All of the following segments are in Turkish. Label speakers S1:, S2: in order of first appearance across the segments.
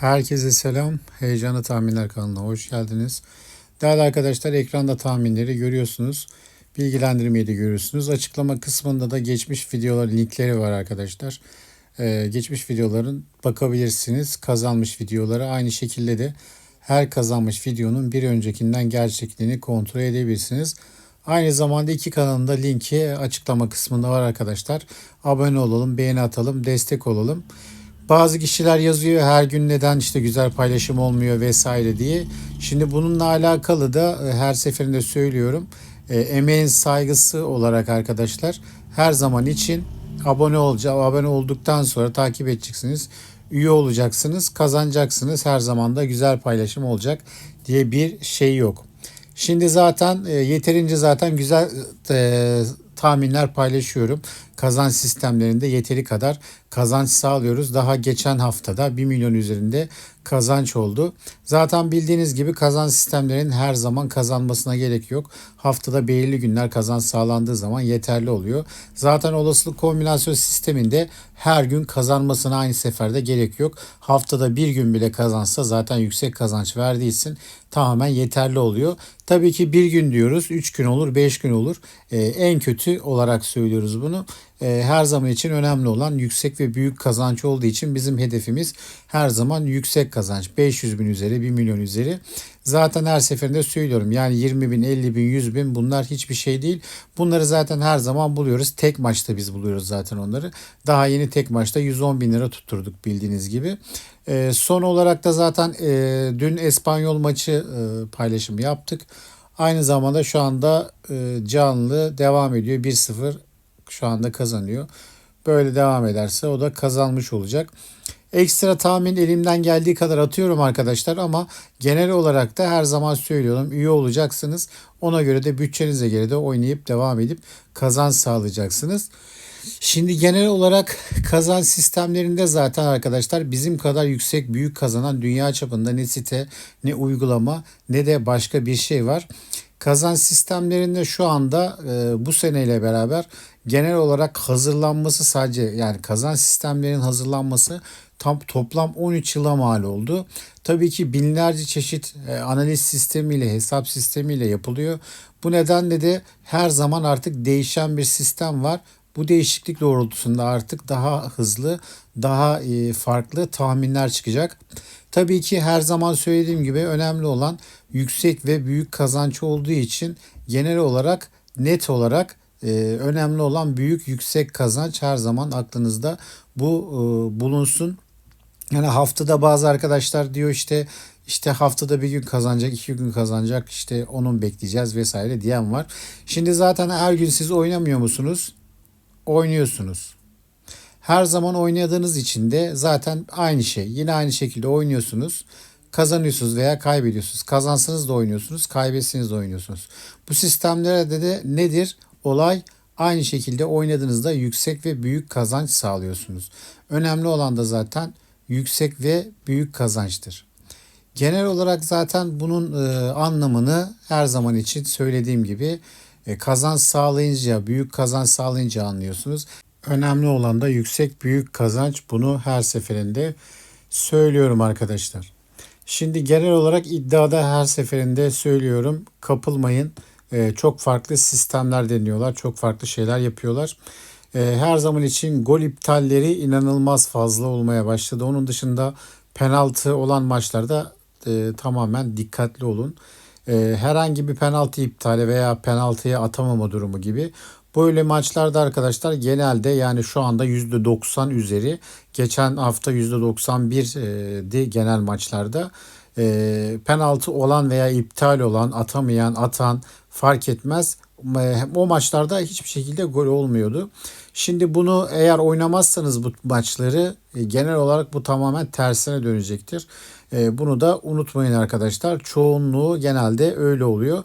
S1: Herkese selam. Heyecanlı Tahminler kanalına hoş geldiniz. Değerli arkadaşlar ekranda tahminleri görüyorsunuz. Bilgilendirmeyi de görüyorsunuz. Açıklama kısmında da geçmiş videolar linkleri var arkadaşlar. Ee, geçmiş videoların bakabilirsiniz. Kazanmış videoları aynı şekilde de her kazanmış videonun bir öncekinden gerçekliğini kontrol edebilirsiniz. Aynı zamanda iki kanalın da linki açıklama kısmında var arkadaşlar. Abone olalım, beğeni atalım, destek olalım. Bazı kişiler yazıyor her gün neden işte güzel paylaşım olmuyor vesaire diye. Şimdi bununla alakalı da e, her seferinde söylüyorum. E, emeğin saygısı olarak arkadaşlar her zaman için abone olacağım. Abone olduktan sonra takip edeceksiniz. Üye olacaksınız, kazanacaksınız. Her zaman da güzel paylaşım olacak diye bir şey yok. Şimdi zaten e, yeterince zaten güzel e, tahminler paylaşıyorum. Kazanç sistemlerinde yeteri kadar kazanç sağlıyoruz. Daha geçen haftada 1 milyon üzerinde kazanç oldu. Zaten bildiğiniz gibi kazanç sistemlerinin her zaman kazanmasına gerek yok. Haftada belirli günler kazanç sağlandığı zaman yeterli oluyor. Zaten olasılık kombinasyon sisteminde her gün kazanmasına aynı seferde gerek yok. Haftada bir gün bile kazansa zaten yüksek kazanç verdiği için tamamen yeterli oluyor. Tabii ki bir gün diyoruz, üç gün olur, beş gün olur. Ee, en kötü olarak söylüyoruz bunu. Ee, her zaman için önemli olan yüksek ve büyük kazanç olduğu için bizim hedefimiz her zaman yüksek kazanç. 500 bin üzeri, 1 milyon üzeri. Zaten her seferinde söylüyorum yani 20 bin, 50 bin, 100 bin bunlar hiçbir şey değil. Bunları zaten her zaman buluyoruz. Tek maçta biz buluyoruz zaten onları. Daha yeni tek maçta 110 bin lira tutturduk bildiğiniz gibi. E, son olarak da zaten e, dün Espanyol maçı e, paylaşımı yaptık. Aynı zamanda şu anda e, canlı devam ediyor. 1-0 şu anda kazanıyor. Böyle devam ederse o da kazanmış olacak. Ekstra tahmin elimden geldiği kadar atıyorum arkadaşlar ama genel olarak da her zaman söylüyorum üye olacaksınız. Ona göre de bütçenize göre de oynayıp devam edip kazanç sağlayacaksınız. Şimdi genel olarak kazanç sistemlerinde zaten arkadaşlar bizim kadar yüksek büyük kazanan dünya çapında ne site ne uygulama ne de başka bir şey var. Kazanç sistemlerinde şu anda e, bu seneyle beraber genel olarak hazırlanması sadece yani kazanç sistemlerinin hazırlanması tam toplam 13 yıla mal oldu. Tabii ki binlerce çeşit e, analiz sistemiyle, hesap sistemiyle yapılıyor. Bu nedenle de her zaman artık değişen bir sistem var. Bu değişiklik doğrultusunda artık daha hızlı, daha e, farklı tahminler çıkacak. Tabii ki her zaman söylediğim gibi önemli olan yüksek ve büyük kazanç olduğu için genel olarak net olarak e, önemli olan büyük yüksek kazanç her zaman aklınızda bu e, bulunsun. Yani haftada bazı arkadaşlar diyor işte işte haftada bir gün kazanacak, iki gün kazanacak, işte onun bekleyeceğiz vesaire diyen var. Şimdi zaten her gün siz oynamıyor musunuz? Oynuyorsunuz. Her zaman oynadığınız için de zaten aynı şey. Yine aynı şekilde oynuyorsunuz. Kazanıyorsunuz veya kaybediyorsunuz. Kazansanız da oynuyorsunuz, kaybetseniz de oynuyorsunuz. Bu sistemlerde de nedir? Olay aynı şekilde oynadığınızda yüksek ve büyük kazanç sağlıyorsunuz. Önemli olan da zaten yüksek ve büyük kazançtır. Genel olarak zaten bunun e, anlamını her zaman için söylediğim gibi e, kazanç sağlayınca, büyük kazanç sağlayınca anlıyorsunuz. Önemli olan da yüksek büyük kazanç. Bunu her seferinde söylüyorum arkadaşlar. Şimdi genel olarak iddiada her seferinde söylüyorum. Kapılmayın. E, çok farklı sistemler deniyorlar. Çok farklı şeyler yapıyorlar. E, her zaman için gol iptalleri inanılmaz fazla olmaya başladı. Onun dışında penaltı olan maçlarda e, tamamen dikkatli olun. E, herhangi bir penaltı iptali veya penaltıya atamama durumu gibi Böyle maçlarda arkadaşlar genelde yani şu anda %90 üzeri geçen hafta %91'di genel maçlarda e, penaltı olan veya iptal olan atamayan atan fark etmez o maçlarda hiçbir şekilde gol olmuyordu. Şimdi bunu eğer oynamazsanız bu maçları e, genel olarak bu tamamen tersine dönecektir. E, bunu da unutmayın arkadaşlar. Çoğunluğu genelde öyle oluyor.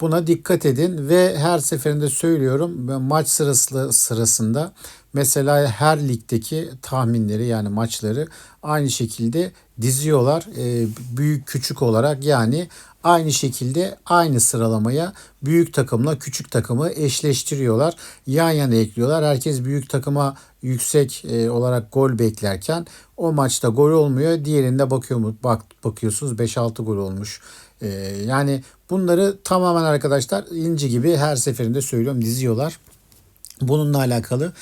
S1: Buna dikkat edin ve her seferinde söylüyorum maç sırası sırasında mesela her ligdeki tahminleri yani maçları aynı şekilde diziyorlar. E, büyük küçük olarak yani aynı şekilde aynı sıralamaya büyük takımla küçük takımı eşleştiriyorlar. Yan yana ekliyorlar. Herkes büyük takıma yüksek e, olarak gol beklerken o maçta gol olmuyor. Diğerinde bakıyor mu? Bak bakıyorsunuz 5-6 gol olmuş. E, yani bunları tamamen arkadaşlar inci gibi her seferinde söylüyorum diziyorlar. Bununla alakalı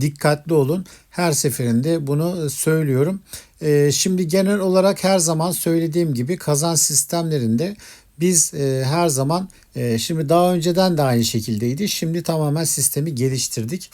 S1: dikkatli olun. Her seferinde bunu söylüyorum. Ee, şimdi genel olarak her zaman söylediğim gibi kazan sistemlerinde biz e, her zaman e, şimdi daha önceden de aynı şekildeydi. Şimdi tamamen sistemi geliştirdik.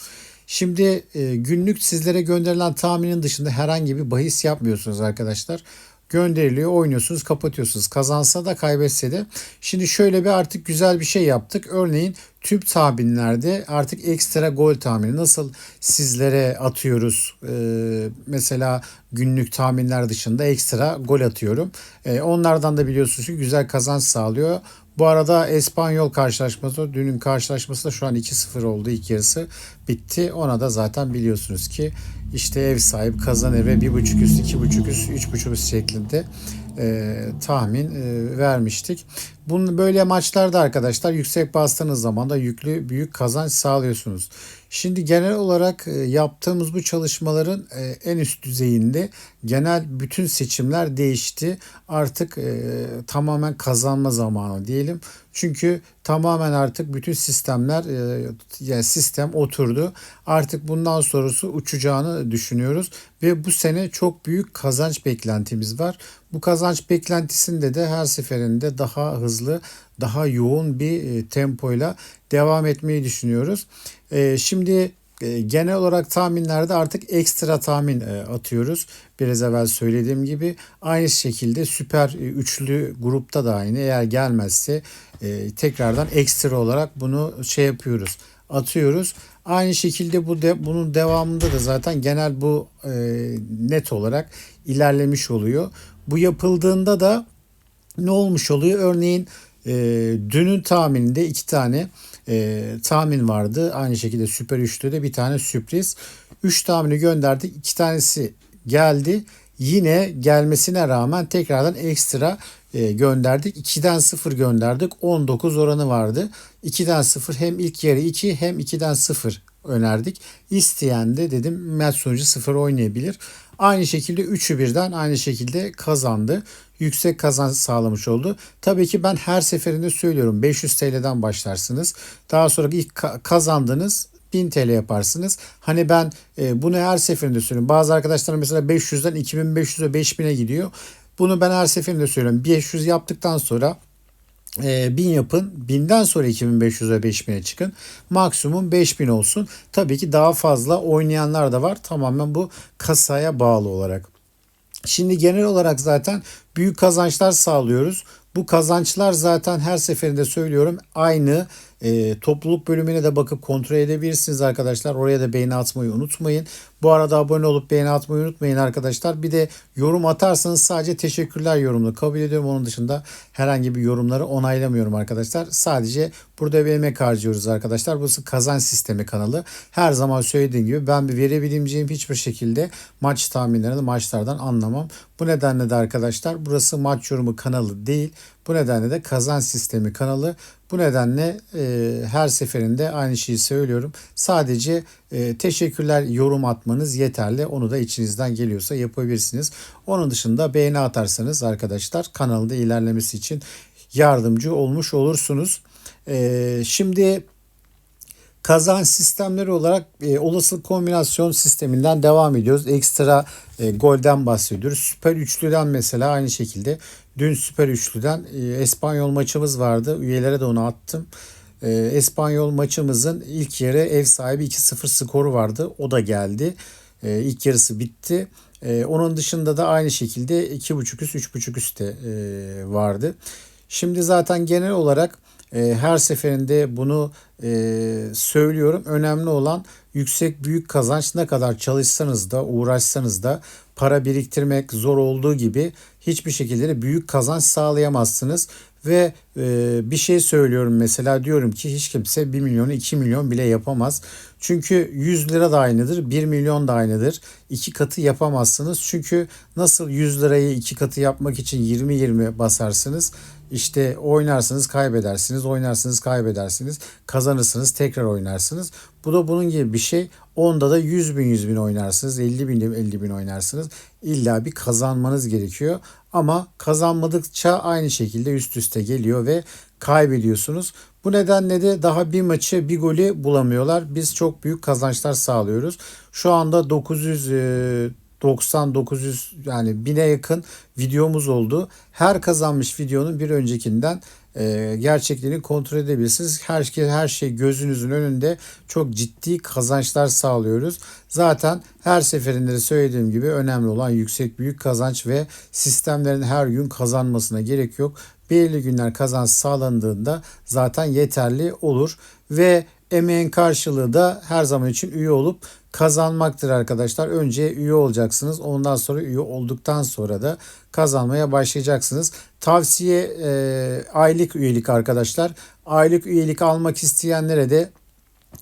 S1: Şimdi e, günlük sizlere gönderilen tahminin dışında herhangi bir bahis yapmıyorsunuz arkadaşlar gönderiliyor, oynuyorsunuz, kapatıyorsunuz. Kazansa da kaybetse de. Şimdi şöyle bir artık güzel bir şey yaptık. Örneğin tüm tahminlerde artık ekstra gol tahmini nasıl sizlere atıyoruz. Ee, mesela günlük tahminler dışında ekstra gol atıyorum. Ee, onlardan da biliyorsunuz ki güzel kazanç sağlıyor. Bu arada Espanyol karşılaşması, dünün karşılaşması da şu an 2-0 oldu. ilk yarısı bitti. Ona da zaten biliyorsunuz ki işte ev sahibi kazanır ve 1.5 üst, 2.5 üst, 3.5 üst şeklinde e, tahmin e, vermiştik. Bunun böyle maçlarda arkadaşlar yüksek bastığınız zaman da yüklü büyük kazanç sağlıyorsunuz. Şimdi genel olarak e, yaptığımız bu çalışmaların e, en üst düzeyinde genel bütün seçimler değişti. Artık e, tamamen kazanma zamanı diyelim. Çünkü tamamen artık bütün sistemler yani sistem oturdu. Artık bundan sonrası uçacağını düşünüyoruz ve bu sene çok büyük kazanç beklentimiz var. Bu kazanç beklentisinde de her seferinde daha hızlı, daha yoğun bir tempoyla devam etmeyi düşünüyoruz. E, şimdi e, genel olarak tahminlerde artık ekstra tahmin e, atıyoruz. Biraz evvel söylediğim gibi aynı şekilde süper e, üçlü grupta da aynı. Eğer gelmezse tekrardan ekstra olarak bunu şey yapıyoruz atıyoruz. Aynı şekilde bu de, bunun devamında da zaten genel bu net olarak ilerlemiş oluyor. Bu yapıldığında da ne olmuş oluyor? Örneğin dünün tahmininde iki tane e, tahmin vardı. Aynı şekilde Süper 3'te de bir tane sürpriz. 3 tahmini gönderdik. 2 tanesi geldi. Yine gelmesine rağmen tekrardan ekstra e, gönderdik. 2'den 0 gönderdik. 19 oranı vardı. 2'den 0 hem ilk yarı 2 hem 2'den 0 önerdik. İsteyen de dedim maç sonucu 0 oynayabilir. Aynı şekilde 3'ü birden aynı şekilde kazandı. Yüksek kazanç sağlamış oldu. Tabii ki ben her seferinde söylüyorum 500 TL'den başlarsınız. Daha sonra ilk kazandınız 1000 TL yaparsınız. Hani ben e, bunu her seferinde söylüyorum. Bazı arkadaşlar mesela 500'den 2500'e 5000'e gidiyor. Bunu ben her seferinde söylüyorum. 500 yaptıktan sonra e, 1000 yapın. 1000'den sonra 2500 ve 5000'e çıkın. Maksimum 5000 olsun. Tabii ki daha fazla oynayanlar da var. Tamamen bu kasaya bağlı olarak. Şimdi genel olarak zaten büyük kazançlar sağlıyoruz. Bu kazançlar zaten her seferinde söylüyorum aynı e, topluluk bölümüne de bakıp kontrol edebilirsiniz arkadaşlar. Oraya da beğeni atmayı unutmayın. Bu arada abone olup beğeni atmayı unutmayın arkadaşlar. Bir de yorum atarsanız sadece teşekkürler yorumunu kabul ediyorum. Onun dışında herhangi bir yorumları onaylamıyorum arkadaşlar. Sadece burada bir emek harcıyoruz arkadaşlar. Burası kazan sistemi kanalı. Her zaman söylediğim gibi ben bir verebileceğim hiçbir şekilde maç tahminlerini maçlardan anlamam. Bu nedenle de arkadaşlar burası maç yorumu kanalı değil. Bu nedenle de kazan sistemi kanalı. Bu nedenle e, her seferinde aynı şeyi söylüyorum. Sadece e, teşekkürler yorum atmanız yeterli. Onu da içinizden geliyorsa yapabilirsiniz. Onun dışında beğeni atarsanız arkadaşlar kanalda ilerlemesi için yardımcı olmuş olursunuz. E, şimdi kazan sistemleri olarak e, olasılık kombinasyon sisteminden devam ediyoruz. Ekstra e, golden bahsediyoruz. Süper üçlüden mesela aynı şekilde dün süper üçlüden e, Espanyol maçımız vardı. Üyelere de onu attım. E, Espanyol maçımızın ilk yarı ev sahibi 2-0 skoru vardı. O da geldi. E, ilk yarısı bitti. Onun dışında da aynı şekilde 2.5 üst 3.5 üstte e, vardı. Şimdi zaten genel olarak her seferinde bunu söylüyorum. Önemli olan yüksek büyük kazanç ne kadar çalışsanız da uğraşsanız da para biriktirmek zor olduğu gibi hiçbir şekilde büyük kazanç sağlayamazsınız ve e, bir şey söylüyorum mesela diyorum ki hiç kimse 1 milyonu 2 milyon bile yapamaz. Çünkü 100 lira da aynıdır, 1 milyon da aynıdır. İki katı yapamazsınız. Çünkü nasıl 100 lirayı iki katı yapmak için 20-20 basarsınız. İşte oynarsınız kaybedersiniz, oynarsınız kaybedersiniz, kazanırsınız tekrar oynarsınız. Bu da bunun gibi bir şey. Onda da 100 bin 100 bin oynarsınız, 50 bin 50 bin oynarsınız. İlla bir kazanmanız gerekiyor. Ama kazanmadıkça aynı şekilde üst üste geliyor ve kaybediyorsunuz. Bu nedenle de daha bir maçı bir golü bulamıyorlar. Biz çok büyük kazançlar sağlıyoruz. Şu anda 900 e, 90-900 yani 1000'e yakın videomuz oldu. Her kazanmış videonun bir öncekinden e, gerçekliğini kontrol edebilirsiniz. Her şey, her şey gözünüzün önünde çok ciddi kazançlar sağlıyoruz. Zaten her seferinde de söylediğim gibi önemli olan yüksek büyük kazanç ve sistemlerin her gün kazanmasına gerek yok. Belirli günler kazanç sağlandığında zaten yeterli olur ve emeğin karşılığı da her zaman için üye olup kazanmaktır arkadaşlar. Önce üye olacaksınız. Ondan sonra üye olduktan sonra da kazanmaya başlayacaksınız. Tavsiye e, aylık üyelik arkadaşlar. Aylık üyelik almak isteyenlere de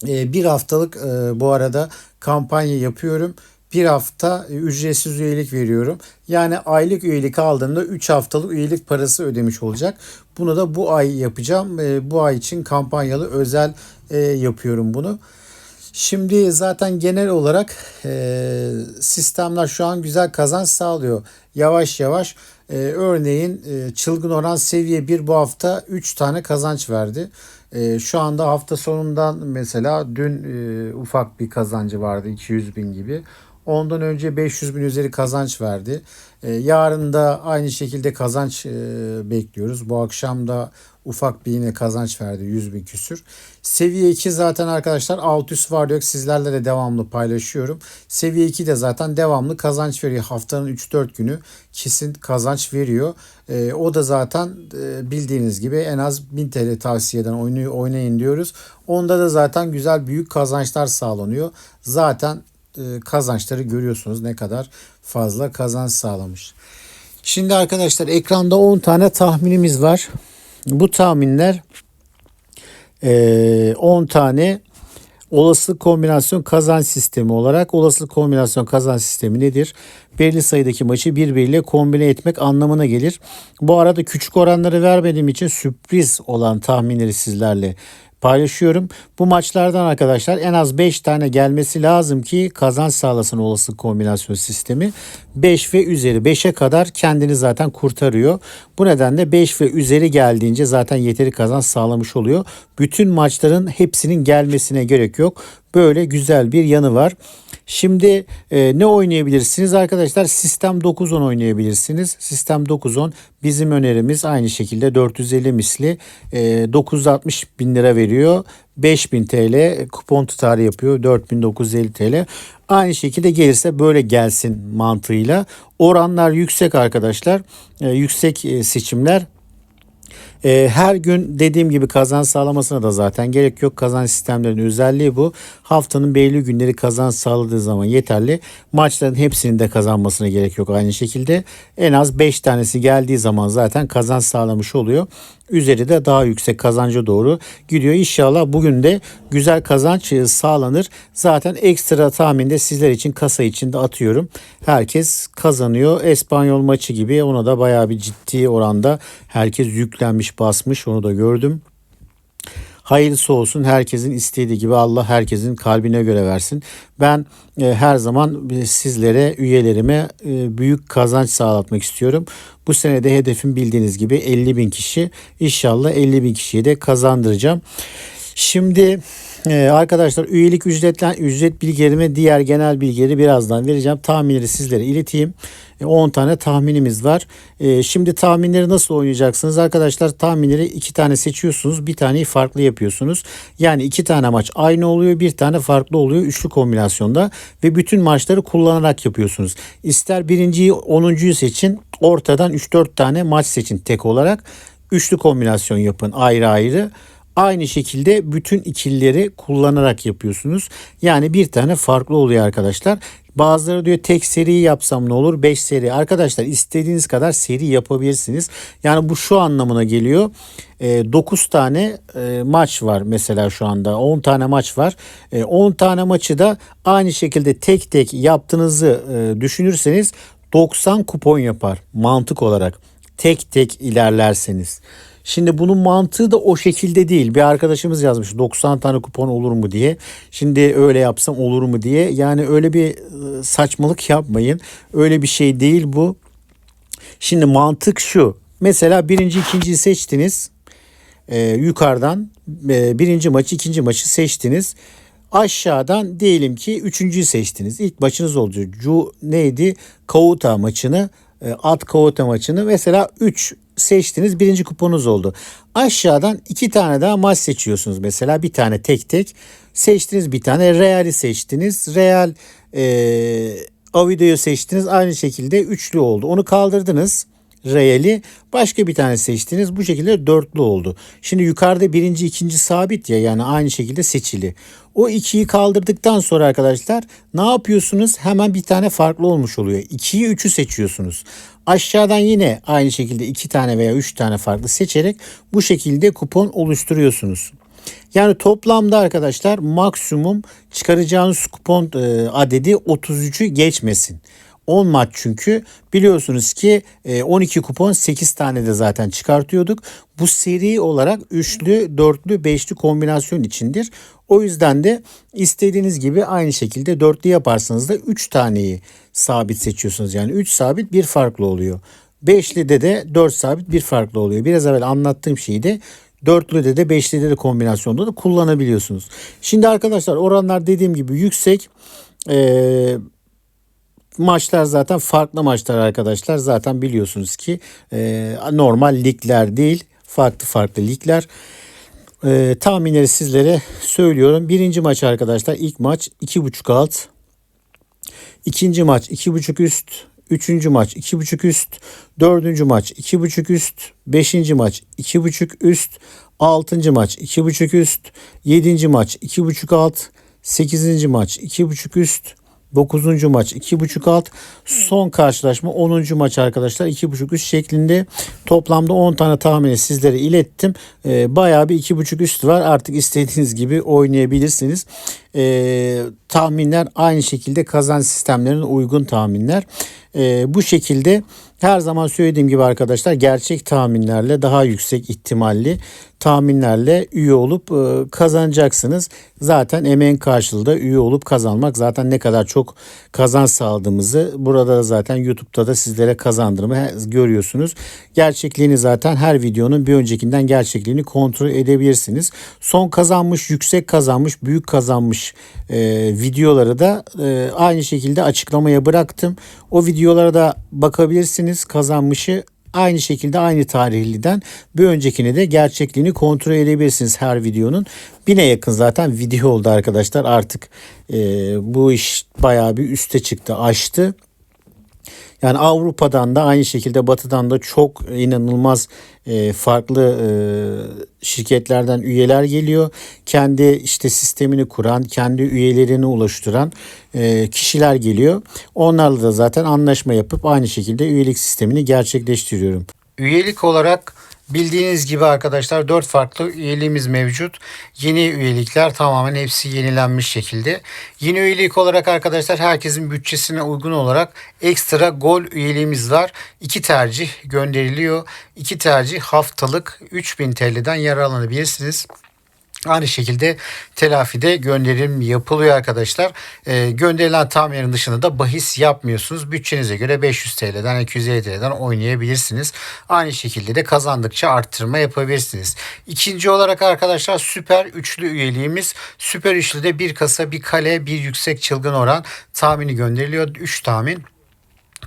S1: e, bir haftalık e, bu arada kampanya yapıyorum. Bir hafta ücretsiz üyelik veriyorum. Yani aylık üyelik aldığımda 3 haftalık üyelik parası ödemiş olacak. Bunu da bu ay yapacağım. E, bu ay için kampanyalı özel e, yapıyorum bunu. Şimdi zaten genel olarak e, sistemler şu an güzel kazanç sağlıyor. Yavaş yavaş e, örneğin e, çılgın oran seviye 1 bu hafta 3 tane kazanç verdi. E, şu anda hafta sonundan mesela dün e, ufak bir kazancı vardı 200 bin gibi. Ondan önce 500 bin üzeri kazanç verdi. E, yarın da aynı şekilde kazanç e, bekliyoruz. Bu akşam da ufak bir yine kazanç verdi 100 bin küsür. Seviye 2 zaten arkadaşlar alt üst var yok sizlerle de devamlı paylaşıyorum. Seviye 2 de zaten devamlı kazanç veriyor. Haftanın 3-4 günü kesin kazanç veriyor. E, o da zaten e, bildiğiniz gibi en az 1000 TL tavsiyeden oyunu oynayın diyoruz. Onda da zaten güzel büyük kazançlar sağlanıyor. Zaten kazançları görüyorsunuz ne kadar fazla kazanç sağlamış. Şimdi arkadaşlar ekranda 10 tane tahminimiz var. Bu tahminler 10 tane olasılık kombinasyon kazanç sistemi olarak olasılık kombinasyon kazanç sistemi nedir? Belli sayıdaki maçı birbiriyle kombine etmek anlamına gelir. Bu arada küçük oranları vermediğim için sürpriz olan tahminleri sizlerle paylaşıyorum. Bu maçlardan arkadaşlar en az 5 tane gelmesi lazım ki kazanç sağlasın olası kombinasyon sistemi. 5 ve üzeri 5'e kadar kendini zaten kurtarıyor. Bu nedenle 5 ve üzeri geldiğince zaten yeteri kazanç sağlamış oluyor. Bütün maçların hepsinin gelmesine gerek yok. Böyle güzel bir yanı var. Şimdi e, ne oynayabilirsiniz arkadaşlar? Sistem 9-10 oynayabilirsiniz. Sistem 9-10 bizim önerimiz aynı şekilde 450 misli e, 960 bin lira veriyor. 5000 TL kupon tutarı yapıyor 4950 TL. Aynı şekilde gelirse böyle gelsin mantığıyla. Oranlar yüksek arkadaşlar. E, yüksek e, seçimler e, her gün dediğim gibi kazanç sağlamasına da zaten gerek yok. Kazanç sistemlerinin özelliği bu. Haftanın belli günleri kazanç sağladığı zaman yeterli. Maçların hepsinin de kazanmasına gerek yok aynı şekilde. En az 5 tanesi geldiği zaman zaten kazanç sağlamış oluyor. Üzeri de daha yüksek kazanca doğru gidiyor. İnşallah bugün de güzel kazanç e, sağlanır. Zaten ekstra tahminde sizler için kasa içinde atıyorum. Herkes kazanıyor. Espanyol maçı gibi ona da bayağı bir ciddi oranda herkes yüklenmiş basmış onu da gördüm. Hayırlısı olsun herkesin istediği gibi Allah herkesin kalbine göre versin. Ben e, her zaman sizlere üyelerime e, büyük kazanç sağlatmak istiyorum. Bu sene de hedefim bildiğiniz gibi 50 bin kişi. İnşallah 50 bin kişiyi de kazandıracağım. Şimdi ee, arkadaşlar üyelik ücretlen ücret bilgilerimi diğer genel bilgileri birazdan vereceğim. Tahminleri sizlere ileteyim. 10 tane tahminimiz var. Ee, şimdi tahminleri nasıl oynayacaksınız? Arkadaşlar tahminleri iki tane seçiyorsunuz. Bir taneyi farklı yapıyorsunuz. Yani iki tane maç aynı oluyor. Bir tane farklı oluyor. Üçlü kombinasyonda. Ve bütün maçları kullanarak yapıyorsunuz. İster birinciyi onuncuyu seçin. Ortadan 3-4 tane maç seçin tek olarak. Üçlü kombinasyon yapın ayrı ayrı. Aynı şekilde bütün ikilileri kullanarak yapıyorsunuz. Yani bir tane farklı oluyor arkadaşlar. Bazıları diyor tek seri yapsam ne olur? 5 seri. Arkadaşlar istediğiniz kadar seri yapabilirsiniz. Yani bu şu anlamına geliyor. 9 tane e, maç var mesela şu anda. 10 tane maç var. 10 tane maçı da aynı şekilde tek tek yaptığınızı e, düşünürseniz 90 kupon yapar mantık olarak. Tek tek ilerlerseniz. Şimdi bunun mantığı da o şekilde değil. Bir arkadaşımız yazmış 90 tane kupon olur mu diye. Şimdi öyle yapsam olur mu diye. Yani öyle bir e, saçmalık yapmayın. Öyle bir şey değil bu. Şimdi mantık şu. Mesela birinci ikinciyi seçtiniz. Ee, yukarıdan e, birinci maçı ikinci maçı seçtiniz. Aşağıdan diyelim ki üçüncüyü seçtiniz. İlk maçınız oldu. Cu neydi? Kauta maçını e, at Kauta maçını mesela 3 seçtiniz birinci kuponunuz oldu. Aşağıdan iki tane daha maç seçiyorsunuz mesela bir tane tek tek seçtiniz bir tane Real'i seçtiniz. Real e, Avido'yu seçtiniz aynı şekilde üçlü oldu. Onu kaldırdınız. Real'i başka bir tane seçtiniz. Bu şekilde dörtlü oldu. Şimdi yukarıda birinci ikinci sabit ya yani aynı şekilde seçili. O ikiyi kaldırdıktan sonra arkadaşlar ne yapıyorsunuz? Hemen bir tane farklı olmuş oluyor. 2'yi üçü seçiyorsunuz. Aşağıdan yine aynı şekilde iki tane veya üç tane farklı seçerek bu şekilde kupon oluşturuyorsunuz. Yani toplamda arkadaşlar maksimum çıkaracağınız kupon e, adedi 33'ü geçmesin. 10 maç çünkü biliyorsunuz ki 12 e, kupon 8 tane de zaten çıkartıyorduk. Bu seri olarak üçlü, dörtlü, beşli kombinasyon içindir. O yüzden de istediğiniz gibi aynı şekilde dörtlü yaparsanız da 3 taneyi sabit seçiyorsunuz. Yani 3 sabit bir farklı oluyor. Beşlide de 4 sabit bir farklı oluyor. Biraz evvel anlattığım şeyi de dörtlüde de beşlide de kombinasyonda da kullanabiliyorsunuz. Şimdi arkadaşlar oranlar dediğim gibi yüksek. Ee, maçlar zaten farklı maçlar arkadaşlar. Zaten biliyorsunuz ki e, normal ligler değil farklı farklı ligler. E, tahminleri sizlere söylüyorum. Birinci maç arkadaşlar ilk maç 2.5 alt. İkinci maç 2.5 üst. Üçüncü maç 2.5 üst. Dördüncü maç 2.5 üst. Beşinci maç 2.5 üst. Altıncı maç 2.5 üst. Yedinci maç 2.5 alt. Sekizinci maç 2.5 üst. 9. maç 2.5 alt. Son karşılaşma 10. maç arkadaşlar 2.5 üst şeklinde. Toplamda 10 tane tahmini sizlere ilettim. Ee, bayağı bir 2.5 üst var. Artık istediğiniz gibi oynayabilirsiniz. Ee, tahminler aynı şekilde kazanç sistemlerine uygun tahminler. Ee, bu şekilde her zaman söylediğim gibi arkadaşlar gerçek tahminlerle daha yüksek ihtimalli tahminlerle üye olup e, kazanacaksınız. Zaten emeğin karşılığı üye olup kazanmak zaten ne kadar çok kazanç sağladığımızı burada da zaten YouTube'da da sizlere kazandırımı görüyorsunuz. Gerçekliğini zaten her videonun bir öncekinden gerçekliğini kontrol edebilirsiniz. Son kazanmış, yüksek kazanmış, büyük kazanmış e, videoları da e, aynı şekilde açıklamaya bıraktım. O videolara da bakabilirsiniz. Kazanmışı aynı şekilde aynı tarihliden bir öncekini de gerçekliğini kontrol edebilirsiniz her videonun. Bine yakın zaten video oldu arkadaşlar artık e, bu iş bayağı bir üste çıktı aştı. Yani Avrupa'dan da aynı şekilde Batı'dan da çok inanılmaz e, farklı e, şirketlerden üyeler geliyor. Kendi işte sistemini kuran, kendi üyelerini oluşturan e, kişiler geliyor. Onlarla da zaten anlaşma yapıp aynı şekilde üyelik sistemini gerçekleştiriyorum. Üyelik olarak Bildiğiniz gibi arkadaşlar 4 farklı üyeliğimiz mevcut. Yeni üyelikler tamamen hepsi yenilenmiş şekilde. Yeni üyelik olarak arkadaşlar herkesin bütçesine uygun olarak ekstra gol üyeliğimiz var. 2 tercih gönderiliyor. 2 tercih haftalık 3000 TL'den yararlanabilirsiniz. Aynı şekilde telafide gönderim yapılıyor arkadaşlar. E, gönderilen tahminlerin dışında da bahis yapmıyorsunuz. Bütçenize göre 500 TL'den 250 TL'den oynayabilirsiniz. Aynı şekilde de kazandıkça arttırma yapabilirsiniz. İkinci olarak arkadaşlar süper üçlü üyeliğimiz. Süper üçlüde bir kasa, bir kale, bir yüksek çılgın oran tahmini gönderiliyor. 3 tahmin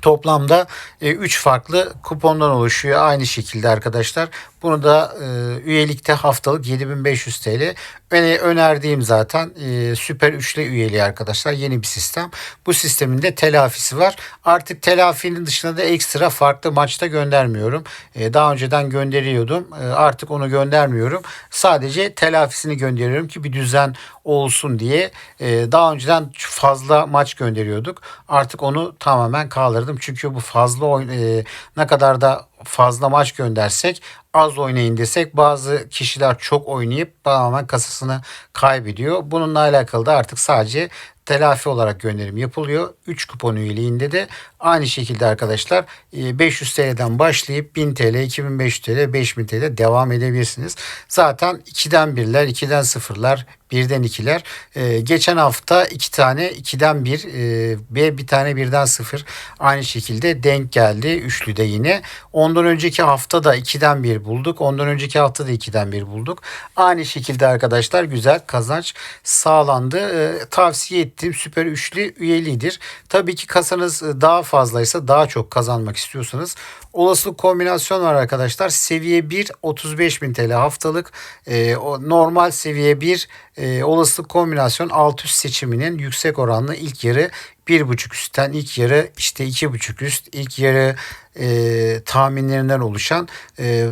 S1: Toplamda 3 e, farklı kupondan oluşuyor aynı şekilde arkadaşlar. Bunu da e, üyelikte haftalık 7500 TL. Öne önerdiğim zaten e, Süper 3'le üyeliği arkadaşlar. Yeni bir sistem. Bu sistemin de telafisi var. Artık telafinin dışında da ekstra farklı maçta göndermiyorum. E, daha önceden gönderiyordum. E, artık onu göndermiyorum. Sadece telafisini gönderiyorum ki bir düzen olsun diye. E, daha önceden fazla maç gönderiyorduk. Artık onu tamamen kaldırdım. Çünkü bu fazla oyun e, ne kadar da fazla maç göndersek az oynayın desek bazı kişiler çok oynayıp tamamen kasasını kaybediyor. Bununla alakalı da artık sadece telafi olarak gönderim yapılıyor. 3 kupon üyeliğinde de aynı şekilde arkadaşlar 500 TL'den başlayıp 1000 TL, 2500 TL, 5000 TL devam edebilirsiniz. Zaten 2'den 1'ler, 2'den 0'lar, birden ikiler. Ee, geçen hafta iki tane ikiden bir e, ve bir tane birden sıfır aynı şekilde denk geldi. Üçlü de yine. Ondan önceki hafta da ikiden bir bulduk. Ondan önceki hafta da ikiden bir bulduk. Aynı şekilde arkadaşlar güzel kazanç sağlandı. Ee, tavsiye ettiğim süper üçlü üyeliğidir. Tabii ki kasanız daha fazlaysa daha çok kazanmak istiyorsanız olasılık kombinasyon var arkadaşlar. Seviye 1 35 bin TL haftalık. E, normal seviye 1 e, olasılık kombinasyon alt üst seçiminin yüksek oranlı ilk yarı bir buçuk üstten ilk yarı işte iki buçuk üst ilk yarı e, tahminlerinden oluşan e,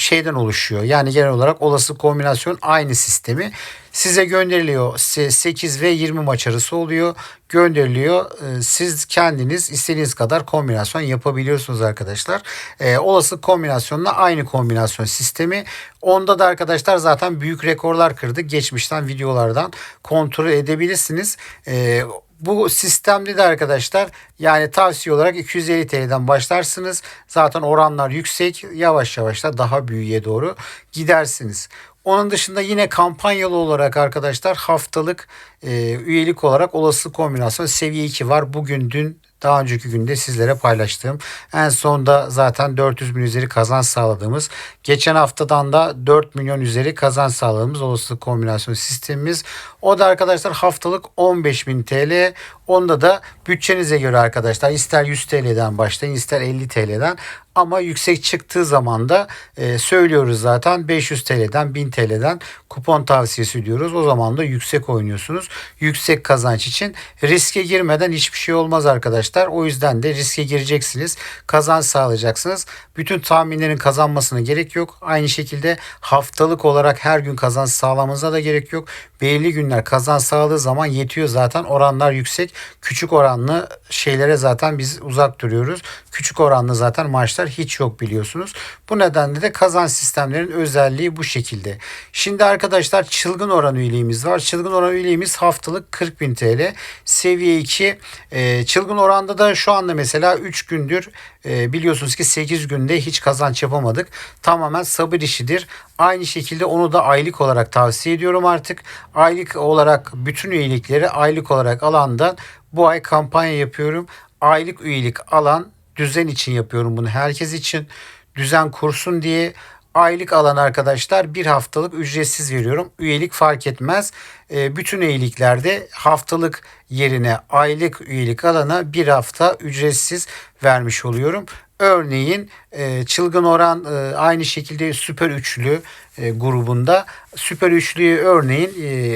S1: şeyden oluşuyor. Yani genel olarak olası kombinasyon aynı sistemi size gönderiliyor. 8 ve 20 maç arası oluyor. Gönderiliyor. Ee, siz kendiniz istediğiniz kadar kombinasyon yapabiliyorsunuz arkadaşlar. Ee, olası kombinasyonla aynı kombinasyon sistemi. Onda da arkadaşlar zaten büyük rekorlar kırdı. Geçmişten videolardan kontrol edebilirsiniz. Ee, bu sistemde de arkadaşlar yani tavsiye olarak 250 TL'den başlarsınız. Zaten oranlar yüksek. Yavaş yavaş da daha büyüğe doğru gidersiniz. Onun dışında yine kampanyalı olarak arkadaşlar haftalık e, üyelik olarak olası kombinasyon seviye 2 var. Bugün dün daha önceki günde sizlere paylaştığım en sonda zaten 400 bin üzeri kazanç sağladığımız geçen haftadan da 4 milyon üzeri kazanç sağladığımız olasılık kombinasyon sistemimiz. O da arkadaşlar haftalık 15 bin TL. Onda da bütçenize göre arkadaşlar ister 100 TL'den başlayın ister 50 TL'den ama yüksek çıktığı zaman da e, söylüyoruz zaten 500 TL'den 1000 TL'den kupon tavsiyesi diyoruz. O zaman da yüksek oynuyorsunuz. Yüksek kazanç için riske girmeden hiçbir şey olmaz arkadaşlar. O yüzden de riske gireceksiniz. Kazanç sağlayacaksınız. Bütün tahminlerin kazanmasına gerek yok. Aynı şekilde haftalık olarak her gün kazanç sağlamanıza da gerek yok. Belirli günler kazanç sağladığı zaman yetiyor zaten. Oranlar yüksek. Küçük oranlı şeylere zaten biz uzak duruyoruz. Küçük oranlı zaten maçlar hiç yok biliyorsunuz. Bu nedenle de kazanç sistemlerin özelliği bu şekilde. Şimdi arkadaşlar çılgın oran üyeliğimiz var. Çılgın oran üyeliğimiz haftalık 40 bin TL. Seviye 2 e, çılgın oranda da şu anda mesela 3 gündür e, biliyorsunuz ki 8 günde hiç kazanç yapamadık. Tamamen sabır işidir. Aynı şekilde onu da aylık olarak tavsiye ediyorum artık. Aylık olarak bütün üyelikleri aylık olarak alandan bu ay kampanya yapıyorum. Aylık üyelik alan düzen için yapıyorum bunu herkes için. Düzen kursun diye aylık alan arkadaşlar bir haftalık ücretsiz veriyorum. Üyelik fark etmez. E, bütün üyeliklerde haftalık yerine aylık üyelik alana bir hafta ücretsiz vermiş oluyorum. Örneğin e, Çılgın Oran e, aynı şekilde Süper Üçlü e, grubunda Süper Üçlü'yü örneğin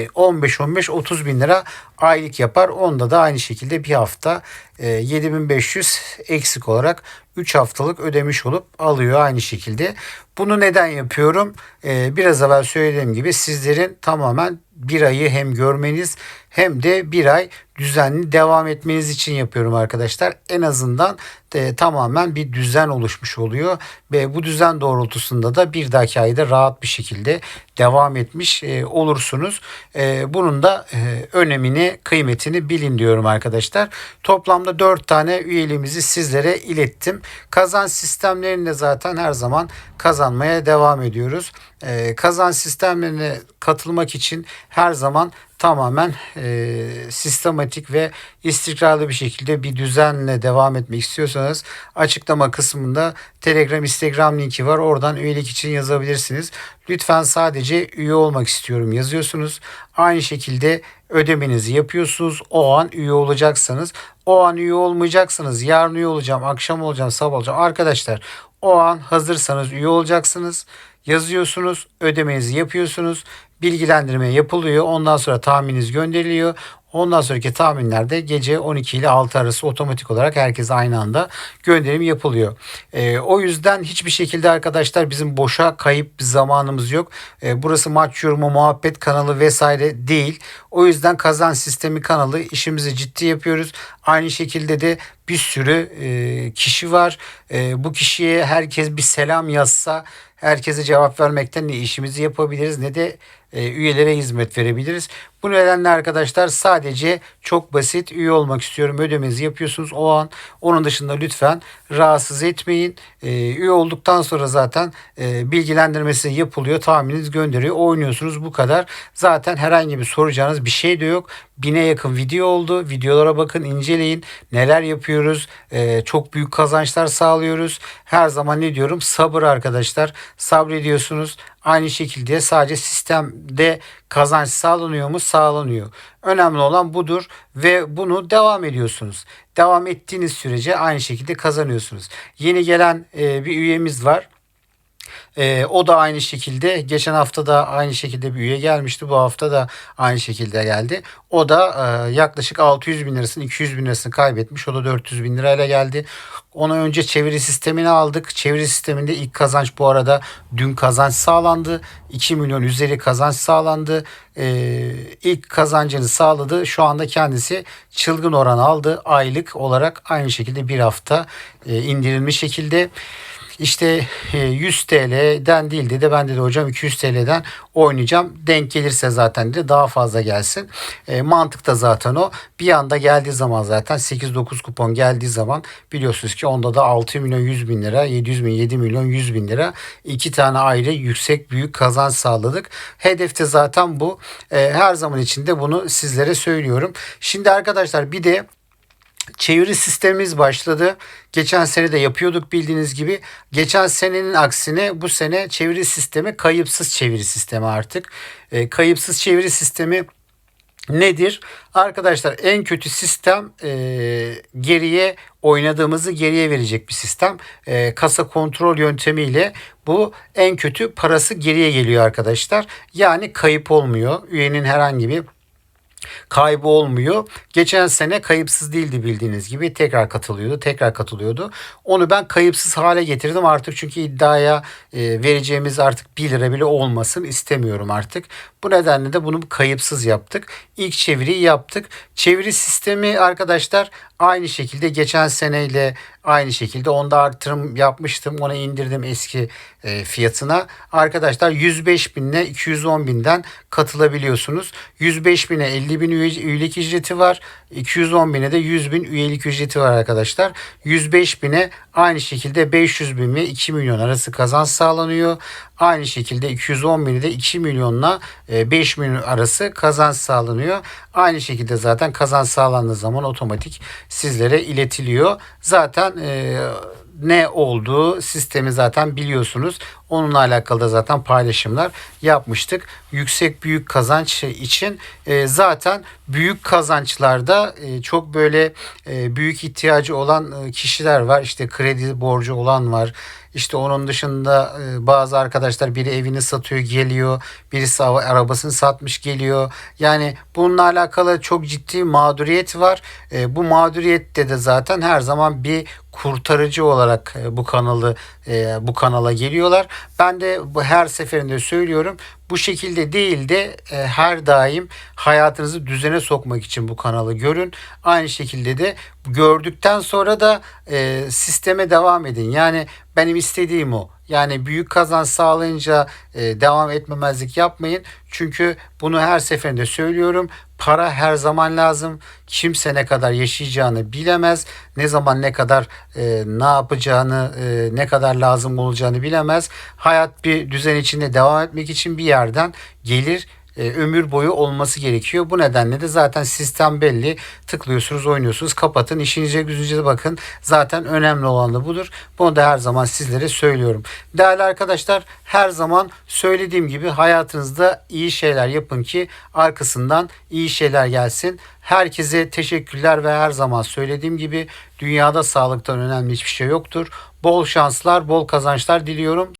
S1: 15-15-30 bin lira aylık yapar. Onda da aynı şekilde bir hafta 7500 eksik olarak 3 haftalık ödemiş olup alıyor aynı şekilde. Bunu neden yapıyorum? Biraz evvel söylediğim gibi sizlerin tamamen bir ayı hem görmeniz hem de bir ay düzenli devam etmeniz için yapıyorum arkadaşlar. En azından e, tamamen bir düzen oluşmuş oluyor ve bu düzen doğrultusunda da bir dahaki ayda rahat bir şekilde devam etmiş e, olursunuz. E, bunun da e, önemini, kıymetini bilin diyorum arkadaşlar. Toplamda 4 tane üyeliğimizi sizlere ilettim. Kazan sistemlerinde zaten her zaman kazanmaya devam ediyoruz. Kazan sistemlerine katılmak için her zaman tamamen e, sistematik ve istikrarlı bir şekilde bir düzenle devam etmek istiyorsanız açıklama kısmında Telegram, Instagram linki var. Oradan üyelik için yazabilirsiniz. Lütfen sadece üye olmak istiyorum yazıyorsunuz. Aynı şekilde ödemenizi yapıyorsunuz. O an üye olacaksanız, o an üye olmayacaksanız, yarın üye olacağım, akşam olacağım, sabah olacağım. Arkadaşlar o an hazırsanız üye olacaksınız. yazıyorsunuz, ödemenizi yapıyorsunuz, bilgilendirme yapılıyor. Ondan sonra tahmininiz gönderiliyor. Ondan sonraki tahminlerde gece 12 ile 6 arası otomatik olarak herkese aynı anda gönderim yapılıyor. Ee, o yüzden hiçbir şekilde arkadaşlar bizim boşa kayıp bir zamanımız yok. Ee, burası maç yorumu, muhabbet kanalı vesaire değil. O yüzden kazan sistemi kanalı işimizi ciddi yapıyoruz. Aynı şekilde de bir sürü e, kişi var. E, bu kişiye herkes bir selam yazsa herkese cevap vermekten ne işimizi yapabiliriz ne de e, üyelere hizmet verebiliriz. Bu nedenle arkadaşlar sadece çok basit üye olmak istiyorum. Ödemenizi yapıyorsunuz o an. Onun dışında lütfen rahatsız etmeyin. E, üye olduktan sonra zaten e, bilgilendirmesi yapılıyor. Tahmininiz gönderiyor. Oynuyorsunuz bu kadar. Zaten herhangi bir soracağınız bir şey de yok. Bine yakın video oldu. Videolara bakın inceleyin. Neler yapıyoruz. E, çok büyük kazançlar sağlıyoruz. Her zaman ne diyorum? Sabır arkadaşlar. Sabrediyorsunuz. Aynı şekilde sadece sistemde kazanç sağlanıyor mu? Sağlanıyor. Önemli olan budur ve bunu devam ediyorsunuz. Devam ettiğiniz sürece aynı şekilde kazanıyorsunuz. Yeni gelen e, bir üyemiz var. E, o da aynı şekilde geçen hafta da aynı şekilde bir üye gelmişti. Bu hafta da aynı şekilde geldi. O da e, yaklaşık 600 bin lirasını 200 bin lirasını kaybetmiş. O da 400 bin lirayla geldi. Ona önce çeviri sistemini aldık. Çeviri sisteminde ilk kazanç bu arada dün kazanç sağlandı. 2 milyon üzeri kazanç sağlandı. Ee, ilk kazancını sağladı. Şu anda kendisi çılgın oran aldı. Aylık olarak aynı şekilde bir hafta e, indirilmiş şekilde. İşte e, 100 TL'den değil dedi. Ben dedi hocam 200 TL'den oynayacağım. Denk gelirse zaten dedi daha fazla gelsin. E, mantık da zaten o. Bir anda geldiği zaman zaten 8-9 kupon geldiği zaman biliyorsunuz ki onda da 6 milyon 100 bin lira, 700 bin, 7 milyon 100 bin lira iki tane ayrı yüksek büyük kazanç sağladık. Hedefte zaten bu. E, her zaman içinde bunu sizlere söylüyorum. Şimdi arkadaşlar bir de çeviri sistemimiz başladı. Geçen sene de yapıyorduk bildiğiniz gibi. Geçen senenin aksine bu sene çeviri sistemi kayıpsız çeviri sistemi artık. E, kayıpsız çeviri sistemi nedir? Arkadaşlar en kötü sistem e, geriye oynadığımızı geriye verecek bir sistem. E, kasa kontrol yöntemiyle bu en kötü parası geriye geliyor arkadaşlar. Yani kayıp olmuyor. Üyenin herhangi bir kaybı olmuyor. Geçen sene kayıpsız değildi bildiğiniz gibi. Tekrar katılıyordu, tekrar katılıyordu. Onu ben kayıpsız hale getirdim artık çünkü iddiaya e, vereceğimiz artık 1 lira bile olmasın istemiyorum artık. Bu nedenle de bunu kayıpsız yaptık. İlk çeviriyi yaptık. Çeviri sistemi arkadaşlar aynı şekilde geçen seneyle aynı şekilde onda artırım yapmıştım. Ona indirdim eski e, fiyatına. Arkadaşlar 105 binle 210 binden katılabiliyorsunuz. 105 bine 50 bin üye, üyelik ücreti var. 210 bine de 100 bin üyelik ücreti var arkadaşlar. 105 bine aynı şekilde 500 bin ve 2 milyon arası kazanç sağlanıyor. Aynı şekilde 210 bini de 2 milyonla 5 milyon arası kazanç sağlanıyor. Aynı şekilde zaten kazanç sağlandığı zaman otomatik sizlere iletiliyor. Zaten e, ne olduğu sistemi zaten biliyorsunuz. Onunla alakalı da zaten paylaşımlar yapmıştık. Yüksek büyük kazanç için e, zaten büyük kazançlarda e, çok böyle e, büyük ihtiyacı olan e, kişiler var. İşte kredi borcu olan var. İşte onun dışında e, bazı arkadaşlar biri evini satıyor geliyor. Birisi arabasını satmış geliyor. Yani bununla alakalı çok ciddi mağduriyet var. E, bu mağduriyette de zaten her zaman bir kurtarıcı olarak e, bu kanalı bu kanala geliyorlar. Ben de bu her seferinde söylüyorum. Bu şekilde değil de e, her daim hayatınızı düzene sokmak için bu kanalı görün. Aynı şekilde de gördükten sonra da e, sisteme devam edin. Yani benim istediğim o. Yani büyük kazanç sağlayınca e, devam etmemezlik yapmayın. Çünkü bunu her seferinde söylüyorum. Para her zaman lazım. Kimse ne kadar yaşayacağını bilemez. Ne zaman ne kadar e, ne yapacağını, e, ne kadar lazım olacağını bilemez. Hayat bir düzen içinde devam etmek için bir yerden gelir e, ömür boyu olması gerekiyor. Bu nedenle de zaten sistem belli. Tıklıyorsunuz, oynuyorsunuz, kapatın. İşinize gücünüze bakın. Zaten önemli olan da budur. Bunu da her zaman sizlere söylüyorum. Değerli arkadaşlar her zaman söylediğim gibi hayatınızda iyi şeyler yapın ki arkasından iyi şeyler gelsin. Herkese teşekkürler ve her zaman söylediğim gibi dünyada sağlıktan önemli hiçbir şey yoktur. Bol şanslar, bol kazançlar diliyorum.